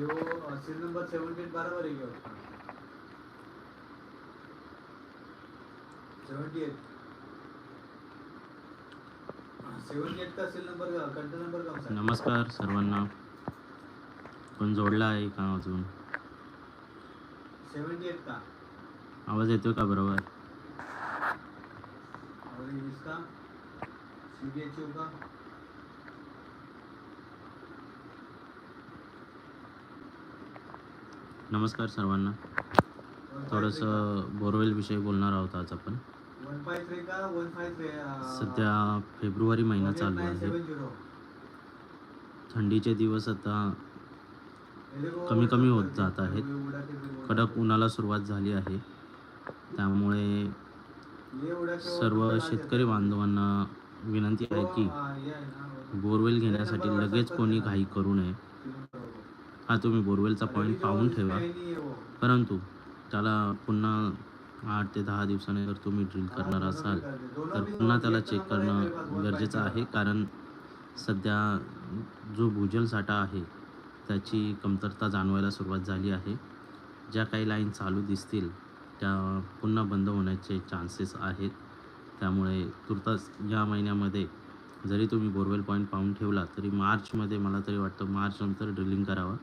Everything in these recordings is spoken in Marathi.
यो सील नंबर सेवन्टी एट बराबर आहे घेऊ सेवन्टी एट सेवन्टी एट का सील नंबर कंटेन नंबर कम सा नमस्कार सर्वांना. कोण जोडला आहे का अजून? सेवन्टी एट का? आवाज येतोय का बरोबर? और इसका सी का नमस्कार सर्वांना. थोडंसं बोरवेलविषयी बोलणार आहोत आज आपण. सध्या फेब्रुवारी महिना चालू आहे. थंडीचे दिवस आता कमी कमी होत जात आहेत. कडक उन्हाला सुरुवात झाली आहे. त्यामुळे सर्व शेतकरी बांधवांना विनंती आहे की बोरवेल घेण्यासाठी लगेच कोणी घाई करू नये. हा तुम्ही बोरवेलचा पॉईंट पाहून ठेवा. परंतु त्याला पुन्हा आठ ते दहा दिवसाने जर तुम्ही ड्रिल करणार असाल तर पुन्हा त्याला चेक करणं गरजेचं आहे. कारण सध्या जो भूजल साठा आहे त्याची कमतरता जाणवायला सुरुवात झाली आहे. ज्या काही लाईन चालू दिसतील त्या पुन्हा बंद होण्याचे चान्सेस आहेत. त्यामुळे तुर्तास या महिन्यामध्ये जरी तुम्ही बोरवेल पॉईंट पाहून ठेवला तरी मार्चमध्ये मला तरी वाटतं मार्चनंतर ड्रिलिंग करावं.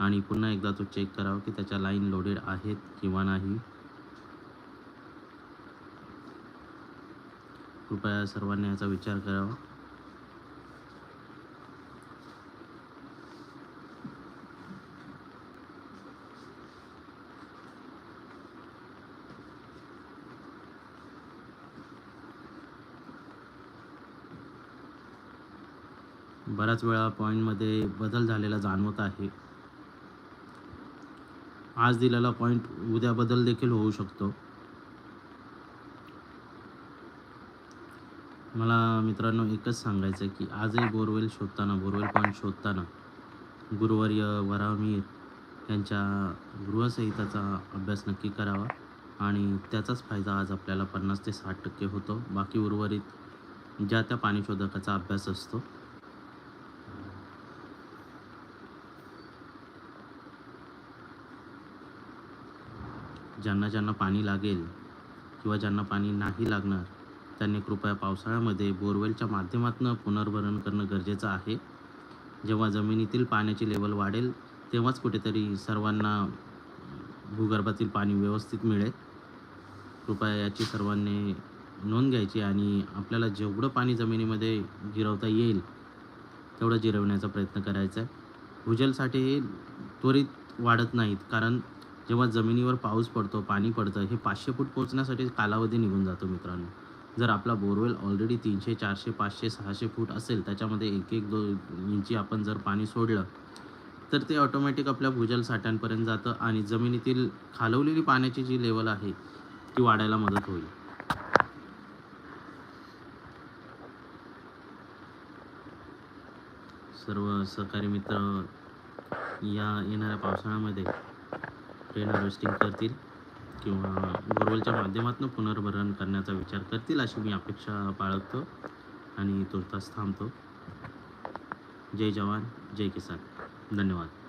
आणि पुन्हा एकदा तो चेक करावा की त्याच्या लाईन लोडेड आहेत किंवा नाही. कृपया सर्वांनी याचा विचार करावा. बऱ्याच वेळा पॉईंटमध्ये बदल झालेला जाणवत आहे. आज दिलेला पॉईंट उद्या बदल देखील होऊ शकतो. मला मित्रांनो एकच सांगायचं आहे की आजही बोरवेल शोधताना बोरवेल पॉईंट शोधताना गुरुवर्य वरामीर यांच्या गृहसहिताचा अभ्यास नक्की करावा आणि त्याचाच फायदा आज आपल्याला पन्नास ते साठ टक्के होतो. बाकी उर्वरित ज्या त्या पाणीशोधकाचा अभ्यास असतो ज्यांना ज्यांना पाणी लागेल किंवा ज्यांना पाणी नाही लागणार त्यांनी कृपया पावसाळ्यामध्ये बोरवेलच्या माध्यमातून पुनर्भरण करणं गरजेचं आहे. जेव्हा जमिनीतील पाण्याची लेवल वाढेल तेव्हाच कुठेतरी सर्वांना भूगर्भातील पाणी व्यवस्थित मिळेल. कृपया याची सर्वांनी नोंद घ्यायची आणि आपल्याला जेवढं पाणी जमिनीमध्ये जिरवता येईल तेवढं जिरवण्याचा प्रयत्न करायचा आहे. भूजलसाठे त्वरित वाढत नाहीत कारण जेव्हा जमिनीवर पाऊस पडतो पाणी पडतं हे पाचशे फूट पोहोचण्यासाठी कालावधी निघून जातो मित्रांनो. जर आपला बोरवेल ऑलरेडी तीनशे चारशे पाचशे सहाशे फूट असेल त्याच्यामध्ये एक एक दो इंची आपण जर पाणी सोडलं तर ते ऑटोमॅटिक आपल्या भूजल साठ्यांपर्यंत जातं आणि जमिनीतील खालवलेली पाण्याची जी लेवल आहे ती वाढायला मदत होईल. सर्व सहकारी मित्र या येणाऱ्या पावसाळ्यामध्ये रेन हार्वेस्टिंग करतील किंवा बोरवेलच्या माध्यमातून पुनर्भरण करण्याचा विचार करतील अशी मी अपेक्षा बाळगतो आणि तुर्तास थांबतो. जय जवान जय किसान. धन्यवाद.